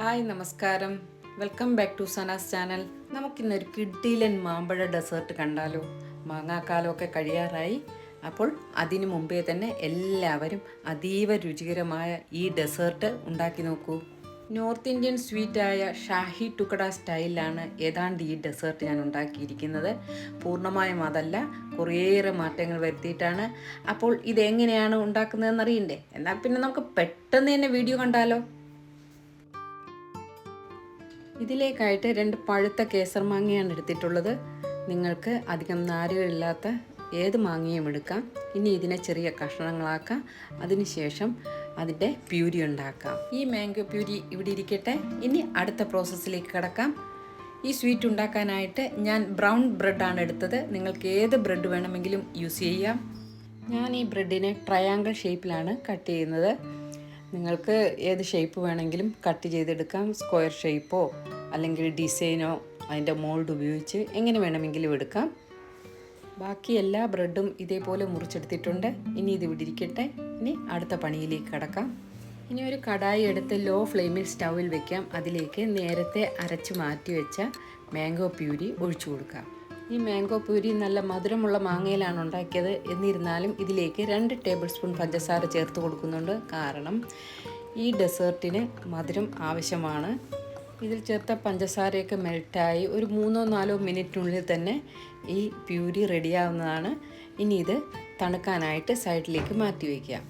Hi നമസ്കാരം. Welcome back to Sana's channel നമുക്കിന്നൊരു കിഡ്ഡിലൻ മാമ്പഴ ഡെസേർട്ട് കണ്ടാലോ? മാങ്ങാക്കാലമൊക്കെ കഴിയാറായി. അപ്പോൾ അതിനു മുമ്പേ തന്നെ എല്ലാവരും അതീവ രുചികരമായ ഈ ഡെസേർട്ട് ഉണ്ടാക്കി നോക്കൂ. നോർത്ത് ഇന്ത്യൻ സ്വീറ്റായ ഷാഹി ടുക്കട സ്റ്റൈലിലാണ് ഏതാണ്ട് ഈ ഡെസേർട്ട് ഞാൻ ഉണ്ടാക്കിയിരിക്കുന്നത്. പൂർണമായും അതല്ല കുറേയേറെ മാറ്റങ്ങൾ വരുത്തിയിട്ടാണ്. അപ്പോൾ ഇതെങ്ങനെയാണ് ഉണ്ടാക്കുന്നതെന്ന് അറിയണ്ടേ എന്നാൽ പിന്നെ നമുക്ക് പെട്ടെന്ന് തന്നെ വീഡിയോ കണ്ടാലോ. ഇതിലേക്കായിട്ട് രണ്ട് പഴുത്ത കേസർ മാങ്ങയാണ് എടുത്തിട്ടുള്ളത്. നിങ്ങൾക്ക് അധികം നാരുകളില്ലാത്ത ഏത് മാങ്ങയും എടുക്കാം. ഇനി ഇതിനെ ചെറിയ കഷ്ണങ്ങളാക്കാം. അതിനുശേഷം അതിന്റെ പ്യൂരി ഉണ്ടാക്കാം. ഈ മാംഗോ പ്യൂരി ഇവിടെ ഇരിക്കട്ടെ. ഇനി അടുത്ത പ്രോസസ്സിലേക്ക് കിടക്കാം. ഈ സ്വീറ്റ് ഉണ്ടാക്കാനായിട്ട് ഞാൻ ബ്രൗൺ ബ്രെഡാണ് എടുത്തത്. നിങ്ങൾക്ക് ഏത് ബ്രെഡ് വേണമെങ്കിലും യൂസ് ചെയ്യാം. ഞാൻ ഈ ബ്രെഡിനെ ട്രയാങ്കിൾ ഷേപ്പിലാണ് കട്ട് ചെയ്യുന്നത്. നിങ്ങൾക്ക് ഏത് ഷേപ്പ് വേണമെങ്കിലും കട്ട് ചെയ്തെടുക്കാം. സ്ക്വയർ ഷേപ്പോ അല്ലെങ്കിൽ ഡിസൈനോ അതിന്റെ മോൾഡ് ഉപയോഗിച്ച് എങ്ങനെ വേണമെങ്കിലും എടുക്കാം. ബാക്കി എല്ലാ ബ്രെഡും ഇതേപോലെ മുറിച്ചെടുത്തിട്ടുണ്ട്. ഇനി ഇത് വിടിരിക്കട്ടെ. ഇനി അടുത്ത പണിയിലേക്ക് കടക്കാം. ഇനി ഒരു കടായി എടുത്ത് ലോ ഫ്ലെയിമിൽ സ്റ്റൗവിൽ വെക്കാം. അതിലേക്ക് നേരത്തെ അരച്ച് മാറ്റി വെച്ച മാംഗോ പ്യൂരി ഒഴിച്ചു കൊടുക്കാം. ഈ മാംഗോ പൂരി നല്ല മധുരമുള്ള മാങ്ങയിലാണ് ഉണ്ടാക്കിയത്. എന്നിരുന്നാലും ഇതിലേക്ക് രണ്ട് ടേബിൾ സ്പൂൺ പഞ്ചസാര ചേർത്ത് കൊടുക്കുന്നുണ്ട്. കാരണം ഈ ഡെസേർട്ടിന് മധുരം ആവശ്യമാണ്. ഇതിൽ ചേർത്ത പഞ്ചസാരയൊക്കെ മെൽറ്റായി ഒരു മൂന്നോ നാലോ മിനിറ്റിനുള്ളിൽ തന്നെ ഈ പ്യൂരി റെഡിയാവുന്നതാണ് ഇനി ഇത് തണുക്കാനായിട്ട് സൈഡിലേക്ക് മാറ്റി വയ്ക്കാം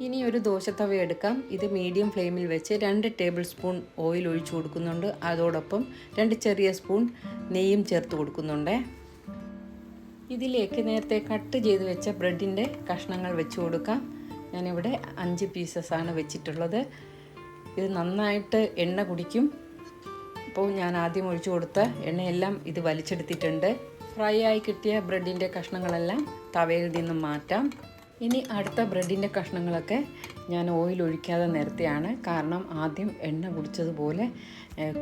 ഇനി ഒരു ദോശത്തവ എടുക്കാം. ഇത് മീഡിയം ഫ്ലെയിമിൽ വെച്ച് രണ്ട് ടേബിൾ സ്പൂൺ ഓയിൽ ഒഴിച്ചു കൊടുക്കുന്നുണ്ട്. അതോടൊപ്പം രണ്ട് ചെറിയ സ്പൂൺ നെയ്യും ചേർത്ത് കൊടുക്കുന്നുണ്ട്. ഇതിലേക്ക് നേരത്തെ കട്ട് ചെയ്ത് വെച്ച ബ്രെഡിന്റെ കഷ്ണങ്ങൾ വെച്ച് കൊടുക്കാം. ഞാനിവിടെ അഞ്ച് പീസസ് ആണ് വെച്ചിട്ടുള്ളത്. ഇത് നന്നായിട്ട് എണ്ണ കുടിക്കും. അപ്പോൾ ഞാൻ ആദ്യം ഒഴിച്ചു കൊടുത്ത എണ്ണയെല്ലാം ഇത് വലിച്ചെടുത്തിട്ടുണ്ട്. ഫ്രൈ ആയി കിട്ടിയ ബ്രെഡിന്റെ കഷ്ണങ്ങളെല്ലാം തവയിൽ നിന്നും മാറ്റാം. ഇനി അടുത്ത ബ്രെഡിന്റെ കഷ്ണങ്ങളൊക്കെ ഞാൻ ഓയിൽ ഒഴിക്കാതെ നിരത്തിയാണ്. കാരണം ആദ്യം എണ്ണ കുടിച്ചതുപോലെ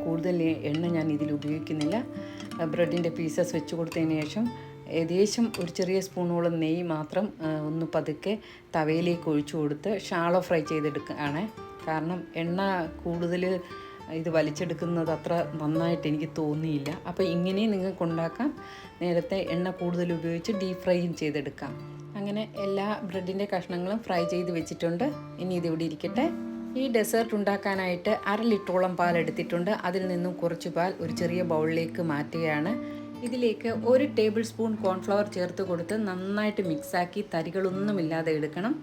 കൂടുതൽ എണ്ണ ഞാൻ ഇതിൽ ഉപയോഗിക്കുന്നില്ല. ബ്രെഡിന്റെ പീസസ് വെച്ച് കൊടുത്തതിന് ശേഷം ഏകദേശം ഒരു ചെറിയ സ്പൂണോളം നെയ്യ് മാത്രം ഒന്ന് പതുക്കെ തവയിലേക്ക് ഒഴിച്ചു കൊടുത്ത് ഷാളോ ഫ്രൈ ചെയ്തെടുക്കുകയാണ്. കാരണം എണ്ണ കൂടുതൽ ഇത് വലിച്ചെടുക്കുന്നത് അത്ര നന്നായിട്ട് എനിക്ക് തോന്നിയില്ല. അപ്പോൾ ഇങ്ങനെ നിങ്ങൾക്ക് ഉണ്ടാക്കാം. നേരത്തെ എണ്ണ കൂടുതൽ ഉപയോഗിച്ച് ഡീപ് ഫ്രൈയും ചെയ്തെടുക്കാം. അങ്ങനെ എല്ലാ ബ്രെഡിന്റെ കഷ്ണങ്ങളും ഫ്രൈ ചെയ്ത് വെച്ചിട്ടുണ്ട്. ഇനി ഇതിവിടെ ഇരിക്കട്ടെ. ഈ ഡെസേർട്ട് ഉണ്ടാക്കാനായിട്ട് അര ലിറ്ററോളം പാൽ എടുത്തിട്ടുണ്ട്. അതിൽ നിന്നും കുറച്ച് പാൽ ഒരു ചെറിയ ബൗളിലേക്ക് മാറ്റുകയാണ്. ഇതിലേക്ക് ഒരു ടേബിൾ സ്പൂൺ കോൺഫ്ലവർ ചേർത്ത് കൊടുത്ത് നന്നായിട്ട് മിക്സാക്കി തരികളൊന്നുമില്ലാതെ എടുക്കണം.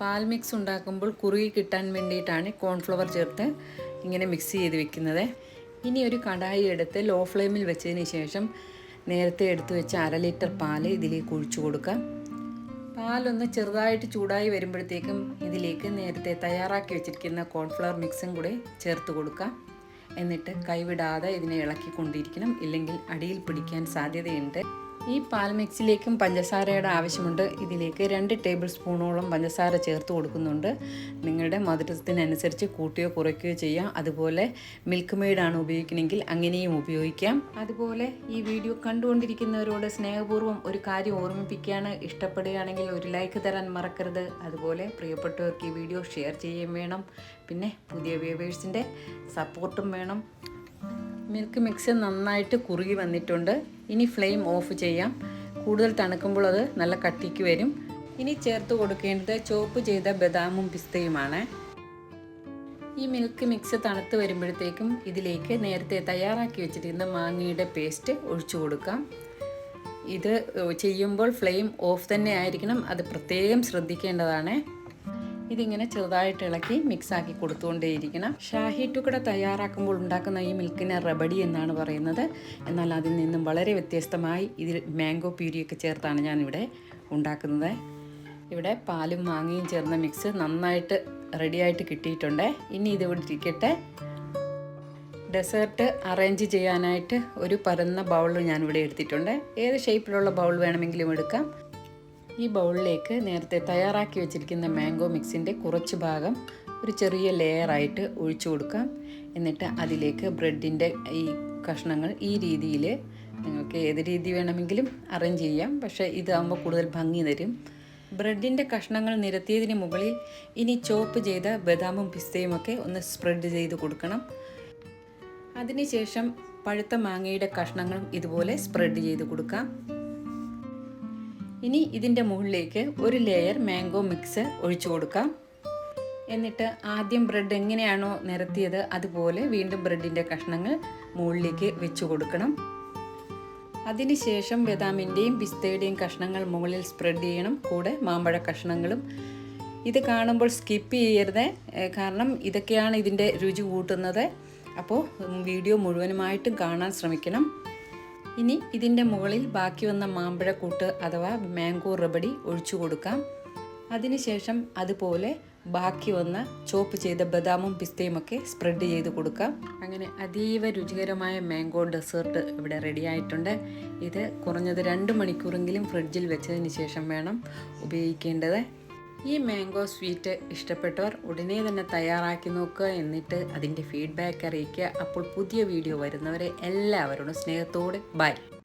പാൽ മിക്സ് ഉണ്ടാക്കുമ്പോൾ കുറുകി കിട്ടാൻ വേണ്ടിയിട്ടാണ് കോൺഫ്ലവർ ചേർത്ത് ഇങ്ങനെ മിക്സ് ചെയ്ത് വെക്കുന്നത്. ഇനി ഒരു കടായി എടുത്ത് ലോ ഫ്ലെയിമിൽ വെച്ചതിന് ശേഷം നേരത്തെ എടുത്തു വെച്ച അര ലിറ്റർ പാൽ ഇതിലേക്ക് ഒഴിച്ചു കൊടുക്കാം. പാലൊന്ന് ചെറുതായിട്ട് ചൂടായി വരുമ്പോഴത്തേക്കും ഇതിലേക്ക് നേരത്തെ തയ്യാറാക്കി വെച്ചിരിക്കുന്ന കോൺഫ്ലവർ മിക്സും കൂടെ ചേർത്ത് കൊടുക്കാം എന്നിട്ട് കൈവിടാതെ ഇതിനെ ഇളക്കി കൊണ്ടിരിക്കണം ഇല്ലെങ്കിൽ അടിയിൽ പിടിക്കാൻ സാധ്യതയുണ്ട്. ഈ പാൽ മിക്സിലേക്കും പഞ്ചസാരയുടെ ആവശ്യമുണ്ട്. ഇതിലേക്ക് രണ്ട് ടേബിൾ സ്പൂണോളം പഞ്ചസാര ചേർത്ത് കൊടുക്കുന്നുണ്ട്. നിങ്ങളുടെ മധുരത്തിനനുസരിച്ച് കൂട്ടിയോ കുറയ്ക്കുകയോ ചെയ്യാം. അതുപോലെ മിൽക്ക് മെയ്ഡാണ് ഉപയോഗിക്കണമെങ്കിൽ അങ്ങനെയും ഉപയോഗിക്കാം. അതുപോലെ ഈ വീഡിയോ കണ്ടുകൊണ്ടിരിക്കുന്നവരോട് സ്നേഹപൂർവം ഒരു കാര്യം ഓർമ്മിപ്പിക്കുകയാണ്. ഇഷ്ടപ്പെടുകയാണെങ്കിൽ ഒരു ലൈക്ക് തരാൻ മറക്കരുത്. അതുപോലെ പ്രിയപ്പെട്ടവർക്ക് ഈ വീഡിയോ ഷെയർ ചെയ്യുകയും വേണം. പിന്നെ പുതിയ വ്യൂവേഴ്സിന്റെ സപ്പോർട്ടും വേണം. മിൽക്ക് മിക്സ് നന്നായിട്ട് കുറുകി വന്നിട്ടുണ്ട്. ഇനി ഫ്ലെയിം ഓഫ് ചെയ്യാം. കൂടുതൽ തണുക്കുമ്പോൾ അത് നല്ല കട്ടിക്ക് വരും. ഇനി ചേർത്ത് കൊടുക്കേണ്ടത് ചോപ്പ് ചെയ്ത ബദാമും പിസ്തയുമാണ്. ഈ മിൽക്ക് മിക്സ് തണുത്ത് വരുമ്പോഴത്തേക്കും ഇതിലേക്ക് നേരത്തെ തയ്യാറാക്കി വെച്ചിരിക്കുന്ന മാങ്ങയുടെ പേസ്റ്റ് ഒഴിച്ചു കൊടുക്കാം. ഇത് ചെയ്യുമ്പോൾ ഫ്ലെയിം ഓഫ് തന്നെ ആയിരിക്കണം. അത് പ്രത്യേകം ശ്രദ്ധിക്കേണ്ടതാണ്. ഇതിങ്ങനെ ചെറുതായിട്ട് ഇളക്കി മിക്സാക്കി കൊടുത്തുകൊണ്ടേയിരിക്കണം. ഷാഹി ടുക്കട തയ്യാറാക്കുമ്പോൾ ഉണ്ടാക്കുന്ന ഈ മിൽക്കിനെ റബഡി എന്നാണ് പറയുന്നത്. എന്നാൽ അതിൽ നിന്നും വളരെ വ്യത്യസ്തമായി ഇതിൽ മാംഗോ പ്യൂരിയൊക്കെ ചേർത്താണ് ഞാനിവിടെ ഉണ്ടാക്കുന്നത്. ഇവിടെ പാലും മാങ്ങയും ചേർന്ന മിക്സ് നന്നായിട്ട് റെഡിയായിട്ട് കിട്ടിയിട്ടുണ്ട്. ഇനി ഇത് ഇവിടെ ഇരിക്കട്ടെ ഡെസേർട്ട് അറേഞ്ച് ചെയ്യാനായിട്ട് ഒരു പരന്ന ബൗൾ ഞാനിവിടെ എടുത്തിട്ടുണ്ട്. ഏത് ഷേപ്പിലുള്ള ബൗൾ വേണമെങ്കിലും എടുക്കാം. ഈ ബൗളിലേക്ക് നേരത്തെ തയ്യാറാക്കി വെച്ചിരിക്കുന്ന മാംഗോ മിക്സിന്റെ കുറച്ച് ഭാഗം ഒരു ചെറിയ ലെയറായിട്ട് ഒഴിച്ചു കൊടുക്കാം. എന്നിട്ട് അതിലേക്ക് ബ്രെഡിന്റെ ഈ കഷ്ണങ്ങൾ ഈ രീതിയിൽ നിങ്ങൾക്ക് ഏത് രീതി വേണമെങ്കിലും അറേഞ്ച് ചെയ്യാം. പക്ഷേ ഇതാകുമ്പോൾ കൂടുതൽ ഭംഗി തരും. ബ്രെഡിന്റെ കഷ്ണങ്ങൾ നിരത്തിയതിന് മുകളിൽ ഇനി ചോപ്പ് ചെയ്ത ബദാമും പിസ്തയും ഒക്കെ ഒന്ന് സ്പ്രെഡ് ചെയ്ത് കൊടുക്കണം. അതിനുശേഷം പഴുത്ത മാങ്ങയുടെ കഷ്ണങ്ങളും ഇതുപോലെ സ്പ്രെഡ് ചെയ്ത് കൊടുക്കാം. ഇനി ഇതിന്റെ മുകളിലേക്ക് ഒരു ലെയർ മാംഗോ മിക്സ് ഒഴിച്ചു കൊടുക്കാം. എന്നിട്ട് ആദ്യം ബ്രെഡ് എങ്ങനെയാണോ നിരത്തിയത് അതുപോലെ വീണ്ടും ബ്രെഡിന്റെ കഷ്ണങ്ങൾ മുകളിലേക്ക് വെച്ച് കൊടുക്കണം. അതിനുശേഷം ബദാമിന്റെയും പിസ്തയുടെയും കഷ്ണങ്ങൾ മുകളിൽ സ്പ്രെഡ് ചെയ്യണം. കൂടെ മാമ്പഴ കഷ്ണങ്ങളും. ഇത് കാണുമ്പോൾ സ്കിപ്പ് ചെയ്യരുത് കാരണം ഇതൊക്കെയാണ് ഇതിന്റെ രുചി കൂട്ടുന്നത്. അപ്പോൾ വീഡിയോ മുഴുവനുമായിട്ടും കാണാൻ ശ്രമിക്കണം. ഇനി ഇതിന്റെ മുകളിൽ ബാക്കി വന്ന മാമ്പഴക്കൂട്ട് അഥവാ മാംഗോ റബഡി ഒഴിച്ചു കൊടുക്കാം. അതിനുശേഷം അതുപോലെ ബാക്കി വന്ന ചോപ്പ് ചെയ്ത ബദാമും പിസ്തയും ഒക്കെ സ്പ്രെഡ് ചെയ്ത് കൊടുക്കാം. അങ്ങനെ അതീവ രുചികരമായ മാംഗോ ഡെസേർട്ട് ഇവിടെ റെഡി ആയിട്ടുണ്ട്. ഇത് കുറഞ്ഞത് രണ്ട് മണിക്കൂറെങ്കിലും ഫ്രിഡ്ജിൽ വെച്ചതിന് ശേഷം വേണം ഉപയോഗിക്കേണ്ടത്. ഈ മാംഗോ സ്വീറ്റ് ഇഷ്ടപ്പെട്ടവർ ഉടനെ തന്നെ തയ്യാറാക്കി നോക്കുക എന്നിട്ട് അതിന്റെ ഫീഡ്ബാക്ക് അറിയിക്കുക. അപ്പോൾ പുതിയ വീഡിയോ വരുന്നവരെ എല്ലാവരോടും സ്നേഹത്തോടെ ബൈ